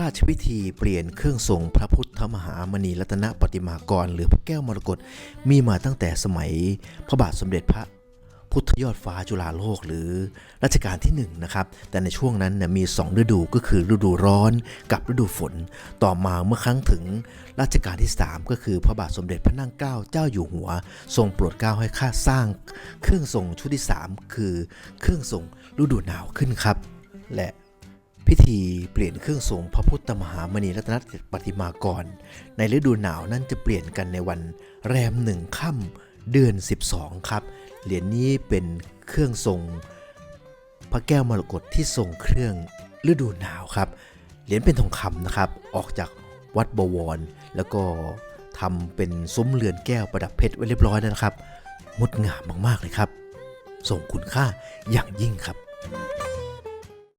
ราชพิธีเปลี่ยนเครื่องทรงพระพุทธมหามณีรัตนปฏิมากร หรือพระแก้วมรกตมีมาตั้งแต่สมัยพระบาทสมเด็จพระพุทธยอดฟ้าจุฬาโลกหรือรัชกาลที่หนึ่งนะครับแต่ในช่วงนั้นเนี่ยมีสองฤดูก็คือฤดูร้อนกับฤดูฝน ต่อมาเมื่อครั้งถึงรัชกาลที่ 3 ก็คือพระบาทสมเด็จพระนั่งเกล้าเจ้าอยู่หัว ทรงโปรดเกล้าให้ข้าสร้าง เครื่องทรงชุดที่ 3 คือเครื่องทรงฤดูหนาวขึ้นครับ และ พิธีเปลี่ยนเครื่องทรงพระพุทธมหามณีรัตนปฏิมากร ในฤดูหนาวนั้นจะเปลี่ยนกันในวันแรมหนึ่งค่ำเดือน 12 ครับ เหรียญนี้เป็นเครื่องทรง พระแก้วมรกตที่ทรงเครื่องฤดูหนาวครับ เหรียญเป็นทองคำนะครับ ออกจากวัดบวร แล้วก็ทำเป็นซุ้มเรือนแก้วประดับเพชรไว้เรียบร้อยแล้วนะครับงดงามมากๆเลยครับส่งคุณค่าอย่างยิ่งครับ